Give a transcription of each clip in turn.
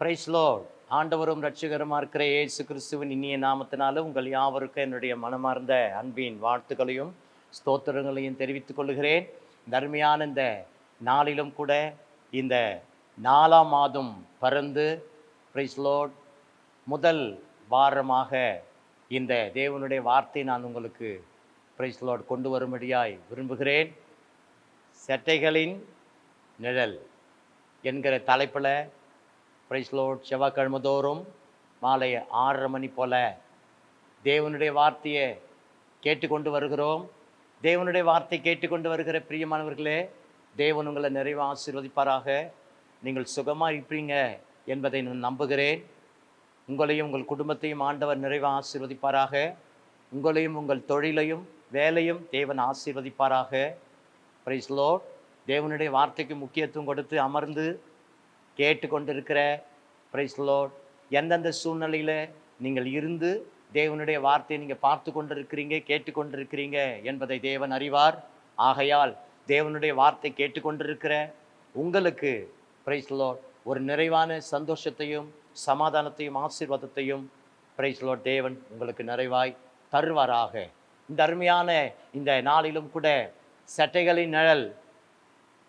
Price load ஆண்டவரும் ரட்சிகருமா இருக்கிற ஏசு கிறிஸ்துவின் இனிய நாமத்தினால உங்கள் யாவருக்கும் என்னுடைய மனமார்ந்த அன்பின் வாழ்த்துக்களையும் ஸ்தோத்திரங்களையும் தெரிவித்துக் கொள்கிறேன். இந்த இந்த நாளிலும் கூட இந்த நாலாம் மாதம் பறந்து பிரைஸ்லோட் முதல் வாரமாக இந்த தேவனுடைய வார்த்தை நான் உங்களுக்கு பிரைஸ் லோட் கொண்டு வரும்படியாய் விரும்புகிறேன். செட்டைகளின் நிழல் என்கிற தலைப்பில் பிரைஸ்லோட் செவ்வாய்க்கிழமை தோறும் மாலை ஆறரை மணி போல தேவனுடைய வார்த்தையை கேட்டுக்கொண்டு வருகிறோம். தேவனுடைய வார்த்தை கேட்டுக்கொண்டு வருகிற பிரியமானவர்களே தேவன் உங்களை நிறைவு ஆசீர்வதிப்பாராக. நீங்கள் சுகமாக இருப்பீங்க என்பதை நான் நம்புகிறேன். உங்களையும் உங்கள் குடும்பத்தையும் ஆண்டவர் நிறைவு ஆசீர்வதிப்பாராக. உங்களையும் உங்கள் தொழிலையும் வேலையும் தேவன் ஆசீர்வதிப்பாராக. பிரைஸ் லோட் தேவனுடைய வார்த்தைக்கு முக்கியத்துவம் கொடுத்து அமர்ந்து கேட்டுக்கொண்டிருக்கிற பிரைஸ் லோட் எந்தெந்த சூழ்நிலையில் நீங்கள் இருந்து தேவனுடைய வார்த்தையை நீங்கள் பார்த்து கொண்டிருக்கிறீங்க கேட்டுக்கொண்டிருக்கிறீங்க என்பதை தேவன் அறிவார். ஆகையால் தேவனுடைய வார்த்தை கேட்டுக்கொண்டிருக்கிற உங்களுக்கு பிரைஸ் லோட் ஒரு நிறைவான சந்தோஷத்தையும் சமாதானத்தையும் ஆசீர்வாதத்தையும் பிரைஸ் லோட் தேவன் உங்களுக்கு நிறைவாய் தருவாராக. இந்த அருமையான இந்த நாளிலும் கூட சட்டைகளின் நிழல்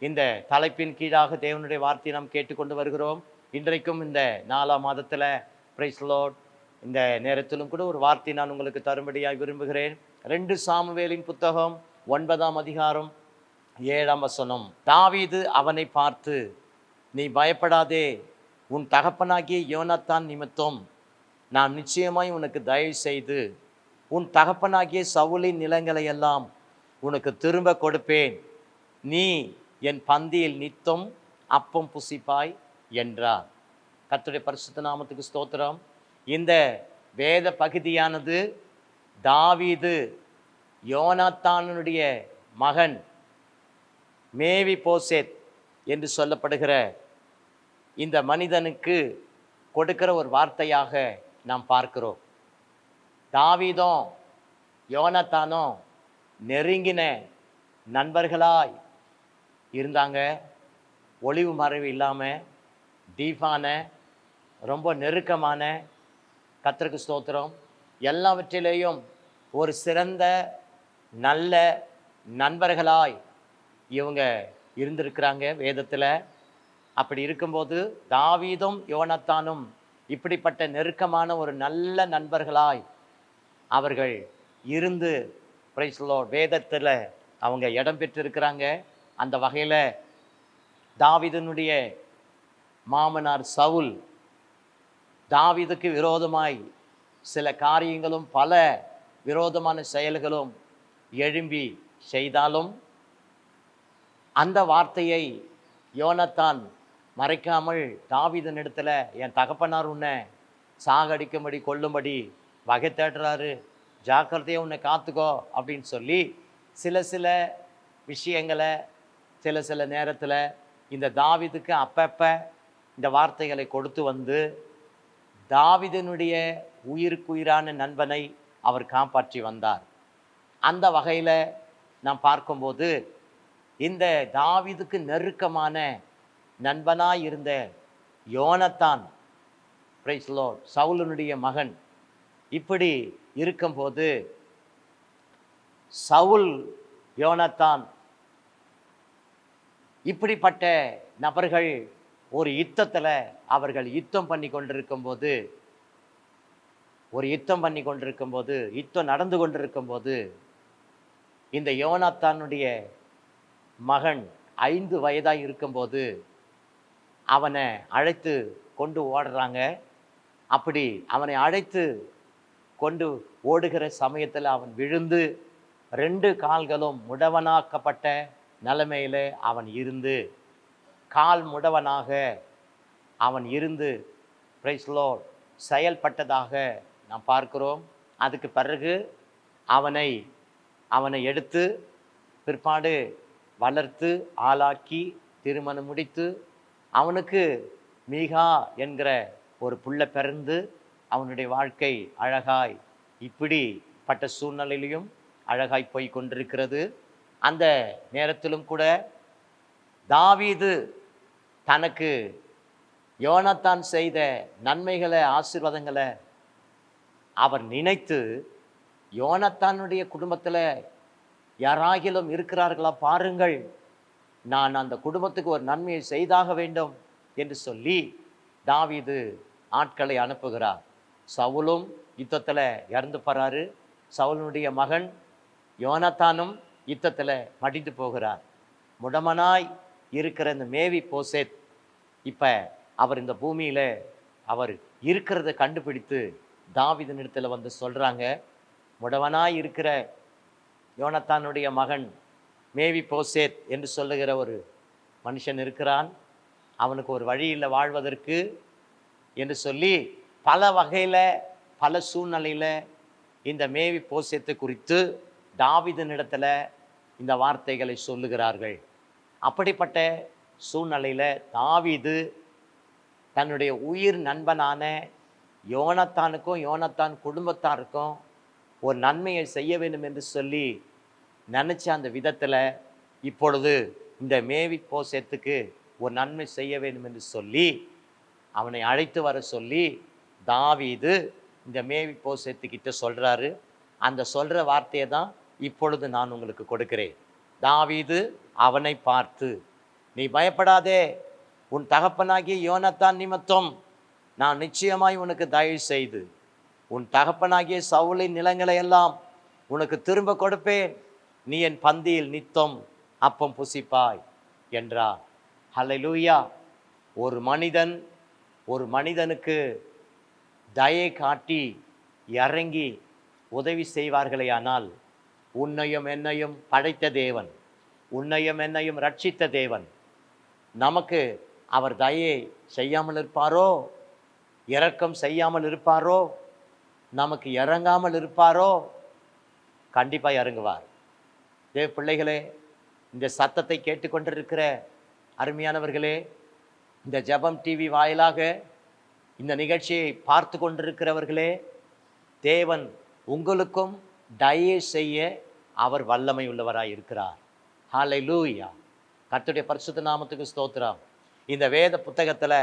இந்த தலைப்பின் கீழாக தேவனுடைய வார்த்தையை நாம் கேட்டுக்கொண்டு வருகிறோம். இன்றைக்கும் இந்த நாலாம் மாதத்தில் பிரைஸ்லோட் இந்த நேரத்திலும் கூட ஒரு வார்த்தை நான் உங்களுக்கு தரும்படியாக விரும்புகிறேன். ரெண்டு சாமுவேலின் புத்தகம் ஒன்பதாம் அதிகாரம் ஏழாம் வசனம். தாவீது அவனை பார்த்து நீ பயப்படாதே உன் தகப்பனாகிய யோனத்தான் நிமித்தம் நான் நிச்சயமாய் உனக்கு தயவு செய்து உன் தகப்பனாகிய சவுலின் நிலங்களை எல்லாம் உனக்கு திரும்ப கொடுப்பேன். நீ என் பந்தியில் நித்தம் அப்பம் புசிப்பாய் என்றார். கத்துடைய பரிசுத்த நாமத்துக்கு ஸ்தோத்திரம். இந்த வேத பகுதியானது தாவீது யோனாத்தானுடைய மகன் மேவி போசேத் என்று சொல்லப்படுகிற இந்த மனிதனுக்கு கொடுக்கிற ஒரு வார்த்தையாக நாம் பார்க்கிறோம். தாவீதும் யோனத்தானும் நெருங்கின நண்பர்களாய் இருந்தாங்க. ஒளிவு மறைவு இல்லாமல் டீஃபான ரொம்ப நெருக்கமான கத்தருக்கு ஸ்தோத்திரம். எல்லாவற்றிலேயும் ஒரு சிறந்த நல்ல நண்பர்களாய் இவங்க இருந்திருக்கிறாங்க வேதத்தில். அப்படி இருக்கும்போது தாவீதும் யோனத்தானும் இப்படிப்பட்ட நெருக்கமான ஒரு நல்ல நண்பர்களாய் அவர்கள் இருந்து பிரைஸ்லோ வேதத்தில் அவங்க இடம் பெற்றிருக்கிறாங்க. அந்த வகையில் தாவீதனுடைய மாமனார் சவுல் தாவிதுக்கு விரோதமாய் சில காரியங்களும் பல விரோதமான செயல்களும் எழும்பி செய்தாலும் அந்த வார்த்தையை யோனத்தான் மறைக்காமல் தாவிதன் இடத்துல என் தகப்பனார் உன்னை சாகடிக்கும்படி கொல்லும்படி வகை தேடுறாரு. ஜாக்கிரதையாக உன்னை காத்துக்கோ அப்படின்னு சொல்லி சில சில விஷயங்களை சில சில நேரத்தில் இந்த தாவிதுக்கு அப்பப்போ இந்த வார்த்தைகளை கொடுத்து வந்து தாவிதனுடைய உயிருக்குயிரான நண்பனை அவர் காப்பாற்றி வந்தார். அந்த வகையில் நாம் பார்க்கும்போது இந்த தாவிதுக்கு நெருக்கமான நண்பனாய் இருந்த யோனத்தான் பிரைஸ்லோ சவுலனுடைய மகன் இப்படி இருக்கும்போது சவுல் யோனத்தான் இப்படிப்பட்ட நபர்கள் ஒரு யுத்தத்தில் அவர்கள் யுத்தம் பண்ணி கொண்டிருக்கும்போது ஒரு யுத்தம் பண்ணி கொண்டிருக்கும்போது யுத்தம் நடந்து கொண்டிருக்கும்போது இந்த யோனாத்தானுடைய மகன் ஐந்து வயதாக இருக்கும்போது அவனை அழைத்து கொண்டு ஓடுறாங்க. அப்படி அவனை அழைத்து கொண்டு ஓடுகிற சமயத்தில் அவன் விழுந்து ரெண்டு கால்களும் முடவனாக்கப்பட்ட நிலைமையில் அவன் இருந்து கால் முடவனாக அவன் இருந்து பிரைஸ்லோ செயல்பட்டதாக நாம் பார்க்கிறோம். அதுக்கு பிறகு அவனை அவனை எடுத்து பிற்பாடு வளர்த்து ஆளாக்கி திருமணம் முடித்து அவனுக்கு மீகா என்கிற ஒரு புள்ள பிறந்து அவனுடைய வாழ்க்கை அழகாய் இப்படிப்பட்ட சூழ்நிலையிலையும் அழகாய் போய் கொண்டிருக்கிறது. அந்த நேரத்திலும் கூட தாவீது தனக்கு யோனத்தான் செய்த நன்மைகளை ஆசீர்வாதங்களை அவர் நினைத்து யோனத்தானுடைய குடும்பத்தில் யாராகிலும் இருக்கிறார்களா பாருங்கள். நான் அந்த குடும்பத்துக்கு ஒரு நன்மையை செய்தாக வேண்டும் என்று சொல்லி தாவீது ஆட்களை அனுப்புகிறார். சவுலும் யுத்தத்தில் இறந்து போகிறாரு சவுலனுடைய மகன் யோனத்தானும் யுத்தத்தில் மடிந்து போகிறார். முடமனாய் இருக்கிற இந்த மேவி போசேத் இப்போ அவர் இந்த பூமியில் அவர் இருக்கிறத கண்டுபிடித்து தாவீதினிடத்தில் வந்து சொல்கிறாங்க முடவனாய் இருக்கிற யோனத்தானுடைய மகன் மேவி போசேத் என்று சொல்லுகிற ஒரு மனுஷன் இருக்கிறான். அவனுக்கு ஒரு வழியில் வாழ்வதற்கு என்று சொல்லி பல வகையில் பல சூழ்நிலையில் இந்த மேவி போசியத்தை குறித்து தாவிதனிடத்தில் இந்த வார்த்தைகளை சொல்லுகிறார்கள். அப்படிப்பட்ட சூழ்நிலையில் தாவிது தன்னுடைய உயிர் நண்பனான யோனத்தானுக்கும் யோனத்தான் குடும்பத்தாருக்கும் ஒரு நன்மையை செய்ய வேண்டும் என்று சொல்லி நினச்ச அந்த விதத்தில் இப்பொழுது இந்த மேவி போசத்துக்கு ஒரு நன்மை செய்ய வேண்டும் என்று சொல்லி அவனை அழைத்து வர சொல்லி தாவிது இந்த மேவி போசத்துக்கிட்ட சொல்கிறாரு அந்த சொல்கிற வார்த்தையை தான் இப்பொழுது நான் உங்களுக்கு கொடுக்கிறேன். தாவீது அவனை பார்த்து நீ பயப்படாதே. உன் தகப்பனாகிய யோனத்தான் நிமித்தம் நான் நிச்சயமாய் உனக்கு தயவு செய்து உன் தகப்பனாகிய சவுளின் நிலங்களை எல்லாம் உனக்கு திரும்ப கொடுப்பேன். நீ என் பந்தியில் நித்தம் அப்பம் புசிப்பாய் என்றார். லூயா ஒரு மனிதன் ஒரு மனிதனுக்கு தயை காட்டி இறங்கி உதவி செய்வார்களேயானால் உன்னையும் என்னையும் படைத்த தேவன். உன்னையும் என்னையும் ரட்சித்த தேவன். நமக்கு அவர் தயை செய்யாமல் இருப்பாரோ? இரக்கம் செய்யாமல் இருப்பாரோ? நமக்கு இறங்காமல் இருப்பாரோ? கண்டிப்பாக இறங்குவார். தேவ பிள்ளைகளே இந்த சத்தத்தை கேட்டுக்கொண்டிருக்கிற அருமையானவர்களே இந்த ஜெபம் டிவி வாயிலாக இந்த நிகழ்ச்சியை பார்த்து கொண்டிருக்கிறவர்களே தேவன் உங்களுக்கும் தயை செய்ய அவர் வல்லமை உள்ளவராக இருக்கிறார். ஹாலை லூயா கர்த்துடைய பரிசுத்த நாமத்துக்கு ஸ்தோத்திரம். இந்த வேத புத்தகத்தில்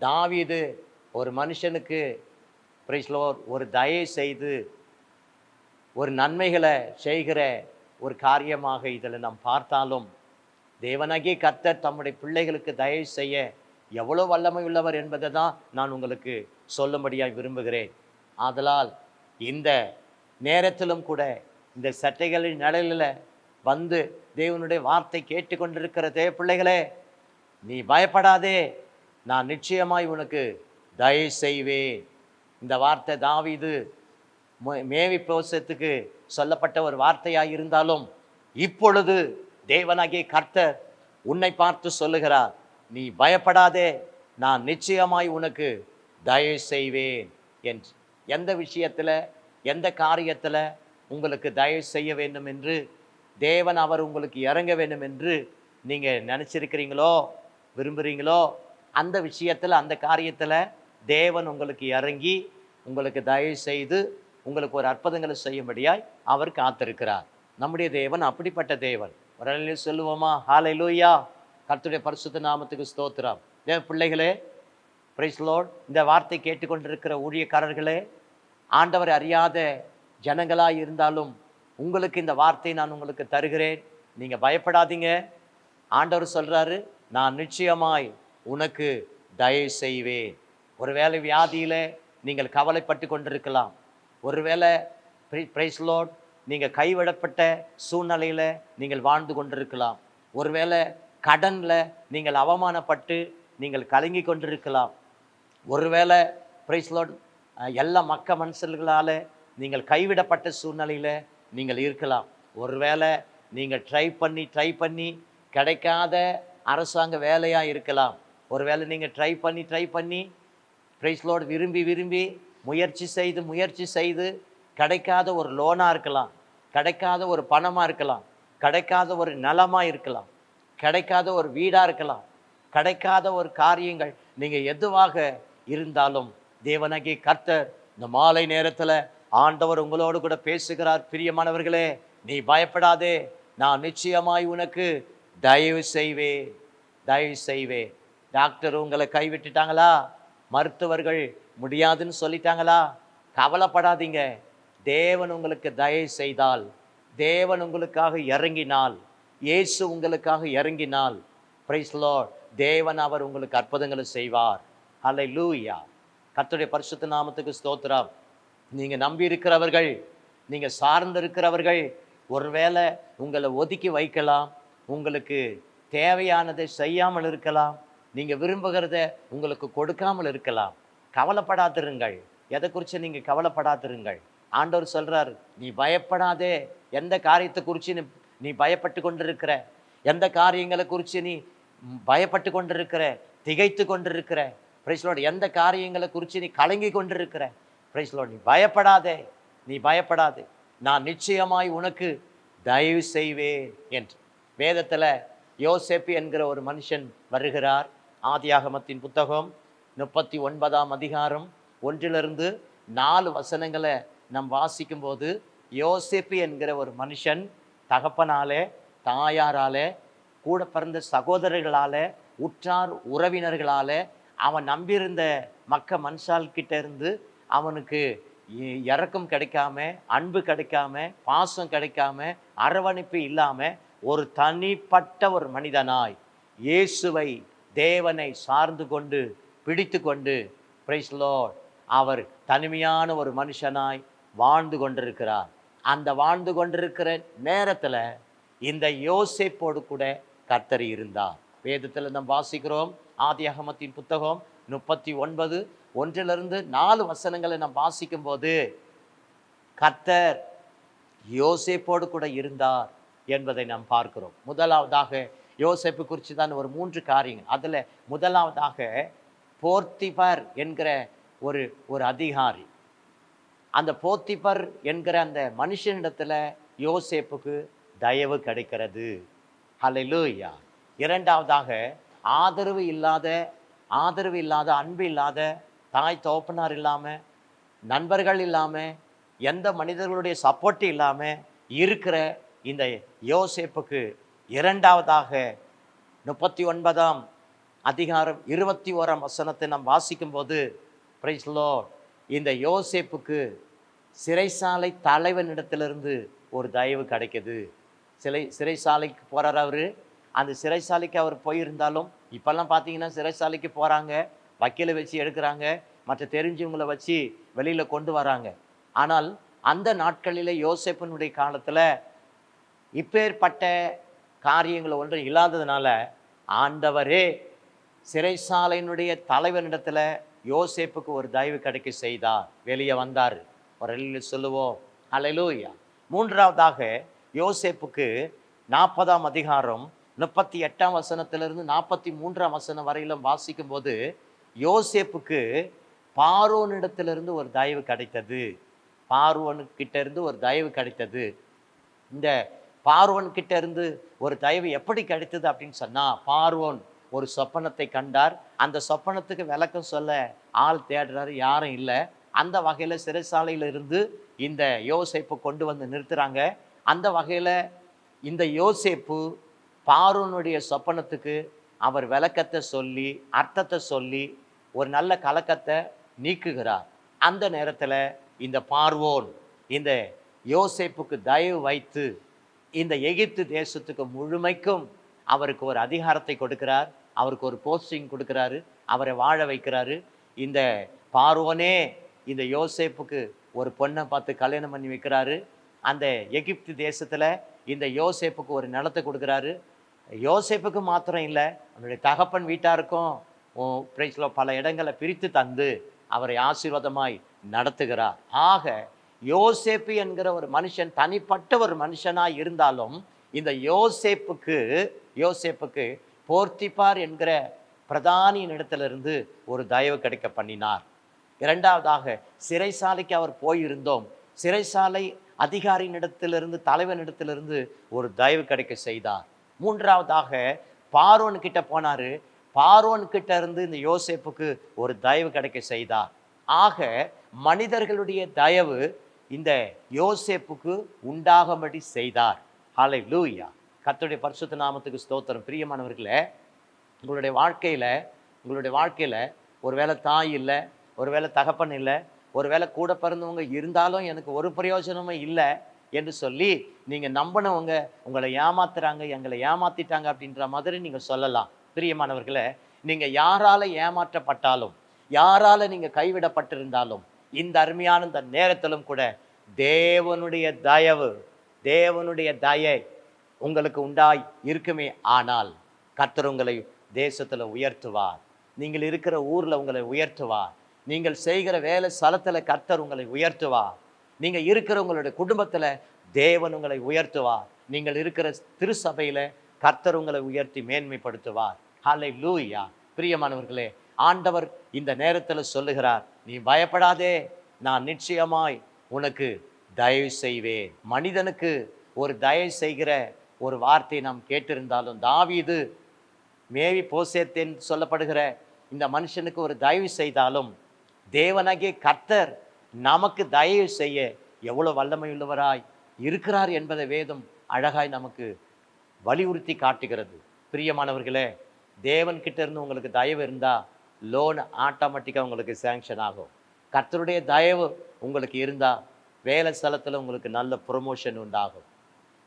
தாவீது ஒரு மனுஷனுக்கு பிரைஸ்லோர் ஒரு தயை செய்து ஒரு நன்மைகளை செய்கிற ஒரு காரியமாக இதில் நாம் பார்த்தாலும் தேவனாகிய கர்த்தர் தம்முடைய பிள்ளைகளுக்கு தயவு செய்ய எவ்வளோ வல்லமை உள்ளவர் என்பதை தான் நான் உங்களுக்கு சொல்லும்படியாக விரும்புகிறேன். ஆதலால் இந்த நேரத்திலும் கூட இந்த சட்டைகளின் நிழலில் வந்து தேவனுடைய வார்த்தை கேட்டுக்கொண்டிருக்கிற தேவ பிள்ளைகளே நீ பயப்படாதே. நான் நிச்சயமாய் உனக்கு தயவு செய்வேன். இந்த வார்த்தை தாவீது மு- மேவி போசத்துக்கு சொல்லப்பட்ட ஒரு வார்த்தையாக இருந்தாலும் இப்பொழுது தேவனாகிய கர்த்தர் உன்னை பார்த்து சொல்லுகிறார் நீ பயப்படாதே. நான் நிச்சயமாய் உனக்கு தயவு செய்வேன். என்று எந்த விஷயத்தில் எந்த காரியத்தில் உங்களுக்கு தயவு செய்ய வேண்டும் என்று தேவன் அவர் உங்களுக்கு இறங்க வேண்டும் என்று நீங்கள் நினச்சிருக்கிறீங்களோ விரும்புகிறீங்களோ அந்த விஷயத்தில் அந்த காரியத்தில் தேவன் உங்களுக்கு இறங்கி உங்களுக்கு தயவு செய்து உங்களுக்கு ஒரு அற்புதங்களை செய்யும்படியாய் அவர் காத்திருக்கிறார். நம்முடைய தேவன் அப்படிப்பட்ட தேவன். ஒரு நாளில் சொல்லுவோமா ஹாலை லூயா கர்த்துடைய பரிசுத்த நாமத்துக்கு ஸ்தோத்திரம். தேவ பிள்ளைகளே பிரைஸ்லோட் இந்த வார்த்தை கேட்டுக்கொண்டிருக்கிற ஊழியக்காரர்களே ஆண்டவர் அறியாத ஜனங்களாக இருந்தாலும் உங்களுக்கு இந்த வார்த்தை நான் உங்களுக்கு தருகிறேன். நீங்கள் பயப்படாதீங்க. ஆண்டவர் சொல்கிறாரு நான் நிச்சயமாய் உனக்கு தயவு செய்வேன். ஒருவேளை வியாதியில் நீங்கள் கவலைப்பட்டு கொண்டிருக்கலாம். ஒருவேளை பிரைஸ்லோட் நீங்கள் கைவிடப்பட்ட சூழ்நிலையில் நீங்கள் வாழ்ந்து கொண்டிருக்கலாம். ஒருவேளை கடனில் நீங்கள் அவமானப்பட்டு நீங்கள் கலங்கி கொண்டிருக்கலாம். ஒருவேளை பிரைஸ்லோட் எல்லா மக்க மனுஷர்களால் நீங்கள் கைவிடப்பட்ட சூழ்நிலையில் நீங்கள் இருக்கலாம். ஒருவேளை நீங்கள் ட்ரை பண்ணி ட்ரை பண்ணி கிடைக்காத அரசாங்க வேலையாக இருக்கலாம். ஒருவேளை நீங்கள் ட்ரை பண்ணி ட்ரை பண்ணி ப்ரைஸ்லோடு விரும்பி விரும்பி முயற்சி செய்து முயற்சி செய்து கிடைக்காத ஒரு லோனாக இருக்கலாம். கிடைக்காத ஒரு பணமாக இருக்கலாம். கிடைக்காத ஒரு நலமாக இருக்கலாம். கிடைக்காத ஒரு வீடாக இருக்கலாம். கிடைக்காத ஒரு காரியங்கள் நீங்கள் எதுவாக இருந்தாலும் தேவனகி கர்த்தர் இந்த மாலை நேரத்தில் ஆண்டவர் உங்களோடு கூட பேசுகிறார் பிரியமானவர்களே. நீ பயப்படாதே. நான் நிச்சயமாய் உனக்கு தயவு செய்வேன் தயவு செய்வேன் டாக்டர் உங்களை கைவிட்டுட்டாங்களா? மருத்துவர்கள் முடியாதுன்னு சொல்லிட்டாங்களா? கவலைப்படாதீங்க. தேவன் உங்களுக்கு தயவு செய்தால் தேவன் உங்களுக்காக இறங்கினால் இயேசு உங்களுக்காக இறங்கினால் பிரைஸ் தேவன் அவர் உங்களுக்கு அற்புதங்களை செய்வார். ஹலை லூயா கத்துடைய பரிசுத்த நாமத்துக்கு ஸ்தோத்திரம். நீங்கள் நம்பி இருக்கிறவர்கள் நீங்கள் சார்ந்து இருக்கிறவர்கள் ஒருவேளை உங்களை ஒதுக்கி வைக்கலாம் உங்களுக்கு தேவையானதை செய்யாமல் இருக்கலாம் நீங்கள் விரும்புகிறத உங்களுக்கு கொடுக்காமல் இருக்கலாம். கவலைப்படாதிருங்கள். எதை குறித்து நீங்கள் கவலைப்படாதிருங்கள்? ஆண்டவர் சொல்கிறார் நீ பயப்படாதே. எந்த காரியத்தை குறித்து நீ நீ பயப்பட்டு கொண்டிருக்கிற? எந்த காரியங்களை குறித்து நீ பயப்பட்டு கொண்டிருக்கிற? திகைத்து கொண்டிருக்கிற? பிரைஸ்லோட எந்த காரியங்களை குறித்து நீ கலங்கி கொண்டிருக்கிற? பிரைஸ்லோட் நீ பயப்படாதே. நீ பயப்படாதே. நான் நிச்சயமாய் உனக்கு தயவு செய்வேன் என்று. வேதத்தில் யோசேப்பு என்கிற ஒரு மனுஷன் வருகிறார். ஆதியாகமத்தின் புத்தகம் முப்பத்தி ஒன்பதாம் அதிகாரம் ஒன்றிலிருந்து நாலு வசனங்களை நம் வாசிக்கும்போது யோசேப்பு என்கிற ஒரு மனுஷன் தகப்பனாலே தாயாராலே கூட பிறந்த சகோதரர்களாலே உற்றார் உறவினர்களால் அவன் நம்பியிருந்த மக்க மனுஷால்கிட்ட இருந்து அவனுக்கு இ- கிடைக்காம அன்பு கிடைக்காம பாசம் கிடைக்காம அரவணைப்பு இல்லாமல் ஒரு தனிப்பட்ட ஒரு மனிதனாய் இயேசுவை தேவனை சார்ந்து கொண்டு பிடித்து கொண்டு பிரைஸ் அவர் தனிமையான ஒரு மனுஷனாய் வாழ்ந்து கொண்டிருக்கிறார். அந்த வாழ்ந்து கொண்டிருக்கிற நேரத்தில் இந்த யோசைப்போடு கூட கர்த்தர் இருந்தார். வேதத்தில் நாம் வாசிக்கிறோம் ஆதியாகமத்தின் புத்தகம் முப்பத்தி ஒன்பது ஒன்றிலிருந்து நாலு வசனங்களை நாம் வாசிக்கும்போது கர்த்தர் யோசேப்போடு கூட இருந்தார் என்பதை நாம் பார்க்கிறோம். முதலாவதாக யோசேப்பு குறித்து தான் ஒரு மூன்று காரியங்கள். அதில் முதலாவதாக போர்த்திபர் என்கிற ஒரு ஒரு அதிகாரி. அந்த போத்திபர் என்கிற அந்த மனுஷனிடத்தில் யோசேப்புக்கு தயவு கிடைக்கிறது. ஹலெலூயா இரண்டாவதாக ஆதரவு இல்லாத ஆதரவு இல்லாத அன்பு இல்லாத தாய் தோப்பனார் இல்லாமல் நண்பர்கள் இல்லாமல் எந்த மனிதர்களுடைய சப்போர்ட்டு இல்லாமல் இருக்கிற இந்த யோசேப்புக்கு இரண்டாவதாக முப்பத்தி ஒன்பதாம் அதிகாரம் இருபத்தி ஓராம் வசனத்தை நாம் வாசிக்கும்போது பிரைஸ்லோ இந்த யோசேப்புக்கு சிறைசாலை தலைவனிடத்திலிருந்து ஒரு தயவு கிடைக்கிது. சிறை சிறைசாலைக்கு போகிறார் அவர். அந்த சிறைசாலைக்கு அவர் போயிருந்தாலும் இப்போல்லாம் பார்த்தீங்கன்னா சிறைசாலைக்கு போகிறாங்க வக்கீலை வச்சு எடுக்கிறாங்க. மற்ற தெரிஞ்சவங்களை வச்சு வெளியில் கொண்டு வராங்க. ஆனால் அந்த நாட்களில் யோசேப்பனுடைய காலத்தில் இப்பேற்பட்ட காரியங்கள் ஒன்றும் இல்லாததுனால ஆண்டவரே சிறைசாலையினுடைய தலைவனிடத்தில் யோசேப்புக்கு ஒரு தயவு கிடைக்க செய்தார். வெளியே வந்தார். ஒரு சொல்லுவோம். அலையிலூயா மூன்றாவதாக யோசேப்புக்கு நாற்பதாம் அதிகாரம் முப்பத்தி எட்டாம் வசனத்திலிருந்து நாற்பத்தி மூன்றாம் வசனம் வரையிலும் வாசிக்கும்போது யோசேப்புக்கு பார்வோனிடத்திலிருந்து ஒரு தயவு கிடைத்தது. பார்வோனுக்கிட்ட இருந்து ஒரு தயவு கிடைத்தது. இந்த பார்வோன் இருந்து ஒரு தயவு எப்படி கிடைத்தது அப்படின்னு சொன்னால் பார்வோன் ஒரு சொப்பனத்தை கண்டார். அந்த சொப்பனத்துக்கு விளக்கம் சொல்ல ஆள் தேடுறாரு யாரும் இல்லை. அந்த வகையில் சிறைசாலையில இருந்து இந்த யோசேப்பு கொண்டு வந்து நிறுத்துகிறாங்க அந்த வகையில் இந்த யோசேப்பு பார்வனுடைய சொப்பனத்துக்கு அவர் விளக்கத்தை சொல்லி அர்த்தத்தை சொல்லி ஒரு நல்ல கலக்கத்தை நீக்குகிறார். அந்த நேரத்தில் இந்த பார்வோன் இந்த யோசேப்புக்கு தயவு வைத்து இந்த எகிப்து தேசத்துக்கு முழுமைக்கும் அவருக்கு ஒரு அதிகாரத்தை கொடுக்கிறார். அவருக்கு ஒரு போஸ்டிங் கொடுக்கிறாரு. அவரை வாழ வைக்கிறாரு. இந்த பார்வோனே இந்த யோசேப்புக்கு ஒரு பொண்ணை பார்த்து கல்யாணம் பண்ணி வைக்கிறாரு. அந்த எகிப்து தேசத்தில் இந்த யோசேப்புக்கு ஒரு நிலத்தை கொடுக்குறாரு. யோசேப்புக்கு மாத்திரம் இல்லை அவனுடைய தகப்பன் வீட்டாருக்கும் பிரைஸ்ல பல இடங்களை பிரித்து தந்து அவரை ஆசீர்வாதமாய் நடத்துகிறார். ஆக யோசேப்பு என்கிற ஒரு மனுஷன் தனிப்பட்ட ஒரு மனுஷனாக இருந்தாலும் இந்த யோசேப்புக்கு யோசேப்புக்கு போர்த்திப்பார் என்கிற பிரதானியின் இடத்திலிருந்து ஒரு தயவு கிடைக்க பண்ணினார். இரண்டாவதாக சிறைசாலைக்கு அவர் போயிருந்தோம். சிறைசாலை அதிகாரியினிடத்திலிருந்து தலைவனிடத்திலிருந்து ஒரு தயவு கிடைக்க செய்தார். மூன்றாவதாக பார்வன் கிட்ட போனார். பார்வோன் கிட்ட இருந்து இந்த யோசேப்புக்கு ஒரு தயவு கிடைக்க செய்தார். ஆக மனிதர்களுடைய தயவு இந்த யோசேப்புக்கு உண்டாகும்படி செய்தார். ஹலை லூயா கத்துடைய பரிசுத்த நாமத்துக்கு ஸ்தோத்திரம். பிரியமானவர்களே உங்களுடைய வாழ்க்கையில் உங்களுடைய வாழ்க்கையில் ஒருவேளை தாய் இல்லை ஒருவேளை தகப்பன் இல்லை ஒருவேளை கூட பிறந்தவங்க இருந்தாலும் எனக்கு ஒரு பிரயோஜனமும் இல்லை என்று சொல்லி நீங்கள் நம்பினவங்க உங்களை ஏமாத்துறாங்க எங்களை ஏமாத்திட்டாங்க அப்படின்ற மாதிரி நீங்கள் சொல்லலாம். பிரியமானவர்களை நீங்கள் யாரால் ஏமாற்றப்பட்டாலும் யாரால் நீங்கள் கைவிடப்பட்டிருந்தாலும் இந்த அருமையான இந்த நேரத்திலும் கூட தேவனுடைய தயவு தேவனுடைய தயை உங்களுக்கு உண்டாய் இருக்குமே ஆனால் கர்த்தர் உங்களை தேசத்தில் உயர்த்துவார். நீங்கள் இருக்கிற ஊரில் உங்களை உயர்த்துவார். நீங்கள் செய்கிற வேலை ஸ்தலத்தில் கர்த்தர் உங்களை உயர்த்துவார். நீங்கள் இருக்கிற உங்களுடைய குடும்பத்தில் தேவன் உங்களை உயர்த்துவார். நீங்கள் இருக்கிற திருசபையில் கர்த்தர் உங்களை உயர்த்தி மேன்மைப்படுத்துவார். ஹாலை லூயா பிரியமானவர்களே ஆண்டவர் இந்த நேரத்தில் சொல்லுகிறார் நீ பயப்படாதே நான் நிச்சயமாய் உனக்கு தயவு செய்வேன். மனிதனுக்கு ஒரு தயவு செய்கிற ஒரு வார்த்தை நாம் கேட்டிருந்தாலும் தாவீது மேவி போசேத்தேன் சொல்லப்படுகிற இந்த மனுஷனுக்கு ஒரு தயவு செய்தாலும் தேவனாகிய கர்த்தர் நமக்கு தயவு செய்ய எவ்வளவு வல்லமையுள்ளவராய் இருக்கிறார் என்பதை வேதம் அழகாய் நமக்கு வலியுறுத்தி காட்டுகிறது. பிரியமானவர்களே தேவன் கிட்ட இருந்து உங்களுக்கு தயவு இருந்தால் லோன் ஆட்டோமேட்டிக்காக உங்களுக்கு சேங்ஷன் ஆகும். கர்த்தருடைய தயவு உங்களுக்கு இருந்தால் வேலை ஸ்தலத்தில் உங்களுக்கு நல்ல ப்ரொமோஷன் உண்டாகும்.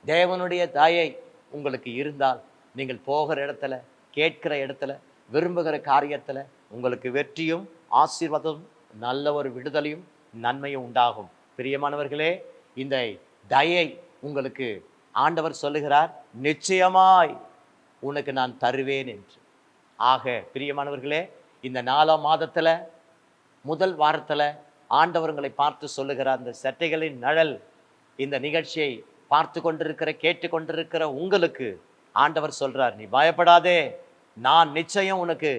தேவனுடைய தயை உங்களுக்கு இருந்தால் நீங்கள் போகிற இடத்துல கேட்கிற இடத்துல விரும்புகிற காரியத்தில் உங்களுக்கு வெற்றியும் ஆசீர்வாதம் நல்ல ஒரு விடுதலையும் நன்மையும் உண்டாகும். பிரியமானவர்களே இந்த தயை உங்களுக்கு ஆண்டவர் சொல்லுகிறார் நிச்சயமாய் உனக்கு நான் தருவேன் என்று. ஆக பிரியமானவர்களே இந்த நாலாம் மாதத்தில் முதல் வாரத்தில் ஆண்டவர்களை பார்த்து சொல்லுகிற அந்த சட்டைகளின் நழல் இந்த நிகழ்ச்சியை பார்த்து கொண்டிருக்கிற கேட்டுக்கொண்டிருக்கிற உங்களுக்கு ஆண்டவர் சொல்கிறார் நீ பயப்படாதே நான் நிச்சயம் உனக்கு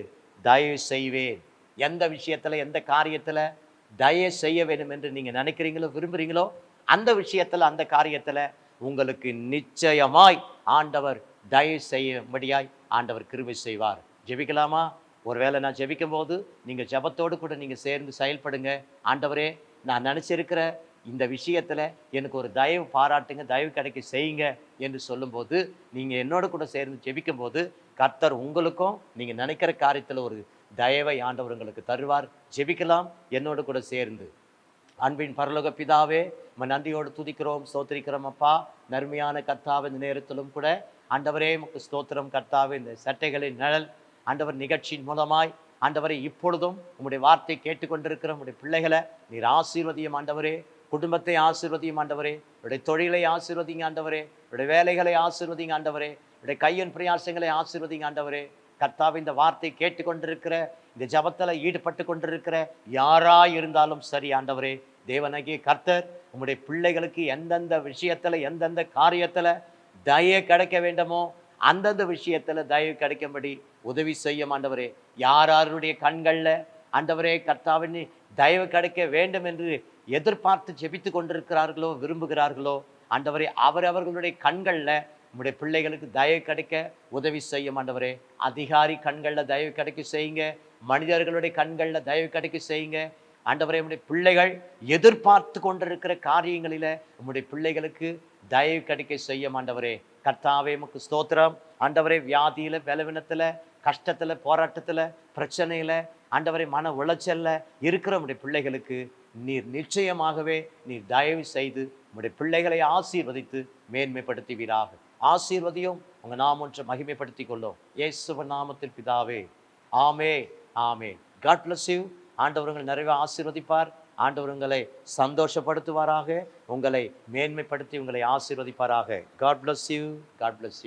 தயவு செய்வேன். எந்த விஷயத்தில் எந்த காரியத்தில் தயவு செய்ய வேண்டும் என்று நீங்கள் நினைக்கிறீங்களோ விரும்புகிறீங்களோ அந்த விஷயத்தில் அந்த காரியத்தில் உங்களுக்கு நிச்சயமாய் ஆண்டவர் தயவு செய்யும்படியாய் ஆண்டவர் கிருபை செய்வார். ஜெபிக்கலாமா? ஒருவேளை நான் ஜெபிக்கும் போது நீங்கள் ஜெபத்தோடு கூட நீங்கள் சேர்ந்து செயல்படுங்க. ஆண்டவரே நான் நினச்சிருக்கிற இந்த விஷயத்தில் எனக்கு ஒரு தயவு பாராட்டுங்க தயவு கிடைக்க செய்யுங்க என்று சொல்லும்போது நீங்கள் என்னோட கூட சேர்ந்து ஜெபிக்கும் போது கர்த்தர் உங்களுக்கும் நீங்கள் நினைக்கிற காரியத்தில் ஒரு தயவை ஆண்டவர் உங்களுக்கு தருவார். ஜெபிக்கலாம் என்னோட கூட சேர்ந்து. அன்பின் பரலோக பிதாவே நம்ம நன்றியோடு துதிக்கிறோம் சோத்திரிக்கிறோம் அப்பா. நர்மையான கர்த்தாவே நேரத்திலும் கூட ஆண்டவரே உமக்கு ஸ்தோத்திரம். கர்த்தாவே இந்த சட்டைகளின் நிழல் ஆண்டவர் நிகழ்ச்சியின் மூலமாய் ஆண்டவரை இப்பொழுதும் உங்களுடைய வார்த்தை கேட்டுக்கொண்டிருக்கிற உங்களுடைய பிள்ளைகளை நீர் ஆசீர்வதியும் ஆண்டவரே. குடும்பத்தை ஆசீர்வதியும் ஆண்டவரே. உடைய தொழிலை ஆசீர்வதிங்க ஆண்டவரே. உடைய வேலைகளை ஆசீர்வதிங்க ஆண்டவரே. உடைய கையின் பிரயாசங்களை ஆசீர்வதிங்க ஆண்டவரே. கர்த்தாவை இந்த வார்த்தை கேட்டுக்கொண்டிருக்கிற இந்த ஜபத்தில் ஈடுபட்டு கொண்டிருக்கிற யாராக இருந்தாலும் சரி ஆண்டவரே. தேவனாகிய கர்த்தர் உங்களுடைய பிள்ளைகளுக்கு எந்தெந்த விஷயத்தில் எந்தெந்த காரியத்தில் தயை கிடைக்க வேண்டுமோ அந்தந்த விஷயத்தில் தயவு கிடைக்கும்படி உதவி செய்யும் ஆண்டவரே. யார் யாருடைய கண்களில் ஆண்டவரே கர்த்தாவின் தயவு கிடைக்க வேண்டும் என்று எதிர்பார்த்து ஜெபித்து கொண்டிருக்கிறார்களோ விரும்புகிறார்களோ ஆண்டவரே அவரவர்களுடைய கண்களில் நம்முடைய பிள்ளைகளுக்கு தயவு கிடைக்க உதவி செய்யும் ஆண்டவரே. அதிகாரி கண்களில் தயவு கிடைக்க செய்யுங்க. மனிதர்களுடைய கண்களில் தயவு கிடைக்க செய்யுங்க. ஆண்டவரே நம்முடைய பிள்ளைகள் எதிர்பார்த்து கொண்டிருக்கிற காரியங்களில் உம்முடைய பிள்ளைகளுக்கு தயவு கிடைக்க செய்யும் ஆண்டவரே கர்த்தாவே உமக்கு ஸ்தோத்திரம். ஆண்டவரே வியாதியில் பலவீனத்துல கஷ்டத்தில் போராட்டத்தில் பிரச்சனையில் ஆண்டவரை மன உளைச்சலில் இருக்கிற உடைய பிள்ளைகளுக்கு நீர் நிச்சயமாகவே நீர் தயவு செய்து உடைய பிள்ளைகளை ஆசீர்வதித்து மேன்மைப்படுத்துவீராக. ஆசீர்வதியும் உங்கள் நாம் ஒன்று மகிமைப்படுத்தி கொள்ளும். இயேசுவ நாமத்தில் பிதாவே. ஆமே ஆமே காட் பிளஸ் யூ ஆண்டவர்கள் நிறைவே ஆசீர்வதிப்பார். ஆண்டவர் உங்களை சந்தோஷப்படுத்துவாராக உங்களை மேன்மைப்படுத்தி உங்களை ஆசீர்வதிப்பாராக. God bless you God bless you